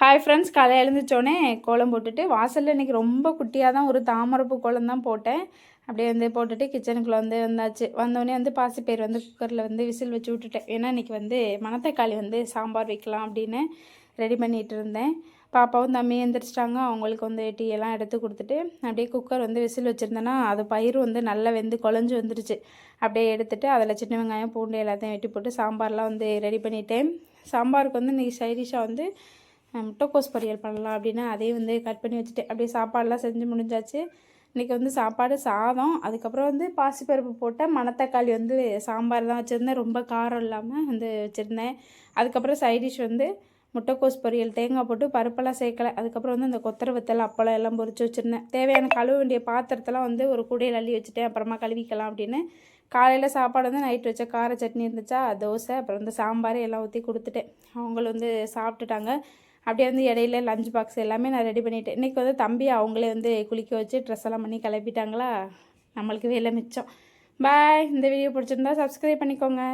Hi friends காலையில் எழுந்திரிச்சோடனே கோலம் போட்டுட்டு வாசலில் இன்றைக்கி ரொம்ப குட்டியாக தான் ஒரு தாமரப்பு கோலம் தான் போட்டேன். அப்படியே வந்து போட்டுட்டு கிச்சனுக்குள்ளே வந்து வந்தாச்சு. வந்தோடனே வந்து பாசிப்பயிர் வந்து குக்கரில் வந்து விசில் வச்சு விட்டுட்டேன். ஏன்னா இன்றைக்கி வந்து மணத்தக்காளி வந்து சாம்பார் வைக்கலாம் அப்படின்னு ரெடி பண்ணிகிட்டு இருந்தேன். பாப்பாவும் தம்மி எழுந்திரிச்சிட்டாங்க அவங்களுக்கு வந்து டீ எல்லாம் எடுத்து கொடுத்துட்டு அப்படியே குக்கர் வந்து விசில் வச்சுருந்தேன்னா அது பயிர் வந்து நல்லா வெந்து குழஞ்சி வந்துருச்சு. அப்படியே எடுத்துட்டு அதில் சின்ன வெங்காயம் பூண்டு எல்லாத்தையும் வெட்டி போட்டு சாம்பார்லாம் வந்து ரெடி பண்ணிட்டேன். சாம்பாருக்கு வந்து இன்றைக்கி சைடிஷாக வந்து முட்டைக்கோஸ் பொரியல் பண்ணலாம் அப்படின்னு அதையும் வந்து கட் பண்ணி வச்சுட்டேன் அப்படியே சாப்பாடெலாம் செஞ்சு முடிஞ்சாச்சு. இன்றைக்கி வந்து சாப்பாடு சாதம் அதுக்கப்புறம் வந்து பாசிப்பருப்பு போட்டால் மணத்தக்காளி வந்து சாம்பார் தான் வச்சுருந்தேன். ரொம்ப காரம் இல்லாமல் வந்து வச்சுருந்தேன். அதுக்கப்புறம் சைடிஷ் வந்து முட்டைக்கோஸ் பொரியல் தேங்காய் போட்டு பருப்பெல்லாம் சேர்க்கலை. அதுக்கப்புறம் வந்து இந்த கொத்தரை வத்தல் அப்பளம் எல்லாம் பொறிச்சு வச்சுருந்தேன். தேவையான கழுவ வேண்டிய பாத்திரத்தெல்லாம் வந்து ஒரு கூடையில் அள்ளி வச்சுட்டேன். அப்புறமா கழுவிக்கலாம் அப்படின்னு. காலையில் சாப்பாடு வந்து நைட் வச்ச கார சட்னி இருந்துச்சா தோசை அப்புறம் வந்து சாம்பார் எல்லாம் ஊற்றி கொடுத்துட்டேன். அவங்களும் வந்து சாப்பிட்டுட்டாங்க. அப்படியே வந்து இடையில லஞ்ச் பாக்ஸ் எல்லாமே நான் ரெடி பண்ணிவிட்டேன் இன்றைக்கி வந்து தம்பி அவங்களே வந்து குளிக்க வச்சு ட்ரெஸ் எல்லாம் பண்ணி கிளப்பிட்டாங்களா நம்மளுக்கு வேலை மிச்சம். பாய் இந்த வீடியோ பிடிச்சிருந்தா சப்ஸ்கிரைப் பண்ணிக்கோங்க.